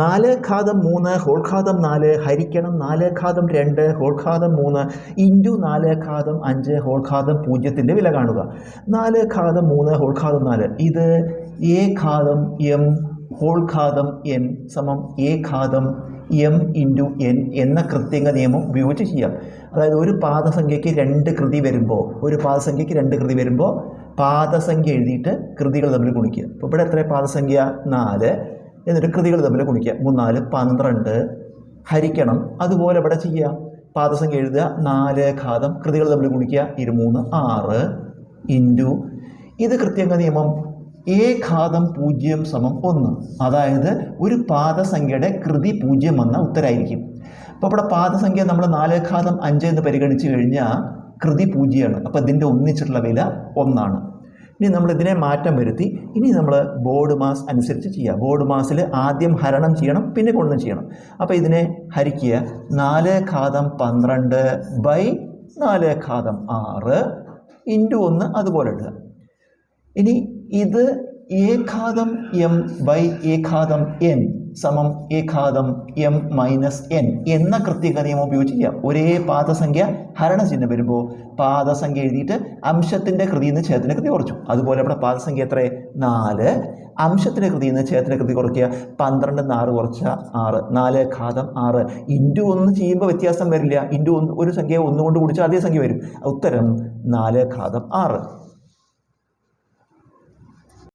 നാല് ഘാതം മൂന്ന് ഹോൾ ഘാതം നാല് ഹരിക്കണം നാല് ഘാതം രണ്ട് ഹോൾ ഘാതം മൂന്ന് ഇന്റു നാല് ഘാതം അഞ്ച് ഹോൾ ഘാതം പൂജ്യത്തിന്റെ വില കാണുക. നാല് ഘാതം മൂന്ന് ഹോൾ ഘാതം നാല്. ഇത് എ ഘാതം എം ഹോൾ ഘാതം എൻ സമം എ ഘാതം എം ഇന്റു എൻ എന്ന കൃത്യങ്ങ നിയമം ഉപയോഗിച്ച് ചെയ്യാം. അതായത് ഒരു പാദസംഖ്യയ്ക്ക് രണ്ട് കൃതി വരുമ്പോൾ ഒരു പാദസംഖ്യയ്ക്ക് രണ്ട് കൃതി വരുമ്പോൾ പാദസംഖ്യ എഴുതിയിട്ട് കൃതികൾ തമ്മിൽ ഗുണിക്കുക. അപ്പോൾ ഇവിടെ എത്ര പാദസംഖ്യ നാല് എന്നിട്ട് കൃതികൾ തമ്മിൽ ഗുണിക്കുക മൂന്നാൽ പന്ത്രണ്ട്. ഹരിക്കണം. അതുപോലെ ഇവിടെ ചെയ്യുക. പാദസംഖ്യ എഴുതുക. നാല് ഘാതം. കൃതികൾ തമ്മിൽ ഗുണിക്കുക ഇരുമൂന്ന് ആറ് ഇന്റു. ഇത് കൃത്യങ്ക നിയമം. എ ഘാതം പൂജ്യം സമം ഒന്ന്. അതായത് ഒരു പാദസംഖ്യയുടെ കൃതി പൂജ്യം എന്ന ഉത്തരായിരിക്കും. അപ്പോൾ ഇവിടെ പാദസംഖ്യ നമ്മൾ നാല് ഘാതം അഞ്ച് എന്ന് പരിഗണിച്ച് കഴിഞ്ഞാൽ കൃതി പൂജ്യമാണ്. അപ്പോൾ ഇതിന്റെ ഒന്നിച്ചിട്ടുള്ള വില ഒന്നാണ്. ഇനി നമ്മൾ ഇതിനെ മാറ്റം വരുത്തി ഇനി നമ്മൾ ബോർഡ് മാസ് അനുസരിച്ച് ചെയ്യുക ബോർഡ് മാസിൽ ആദ്യം ഹരണം ചെയ്യണം പിന്നെ ഗുണം ചെയ്യണം. അപ്പോൾ ഇതിനെ ഹരിക്കുക. നാല് ഘാതം പന്ത്രണ്ട് ബൈ നാല് ഘാതം ആറ് ഇന്റു ഒന്ന് അതുപോലെ ഇടുക. ഇനി ഇത് ഏഘാതം എം ബൈ ഏഘാതം എൻ സമം ഏകാദം എം മൈനസ് എൻ എന്ന കൃത്യക നിയമം ഉപയോഗിച്ച് ചെയ്യാം ഒരേ പാദസംഖ്യ ഹരണചിഹ്നം വരുമ്പോൾ പാദസംഖ്യ എഴുതിയിട്ട് അംശത്തിന്റെ കൃതിയിൽ നിന്ന് ഛേദത്തിന്റെ കൃതി കുറച്ചു. അതുപോലെ ഇവിടെ പാദസംഖ്യ എത്ര നാല്. അംശത്തിന്റെ കൃതിയിൽ നിന്ന് ഛേദത്തിന്റെ കൃതി കുറയ്ക്കുക. പന്ത്രണ്ട് നാറ് കുറച്ച ആറ്. നാല് ഘാതം ആറ്. ഇന്റു ഒന്ന് ചെയ്യുമ്പോൾ വ്യത്യാസം വരില്ല. ഇന്റു ഒന്ന് ഒരു സംഖ്യ ഒന്നുകൊണ്ട് കുടിച്ചാൽ അതേ സംഖ്യ വരും. ഉത്തരം നാല് ഘാതം ആറ്.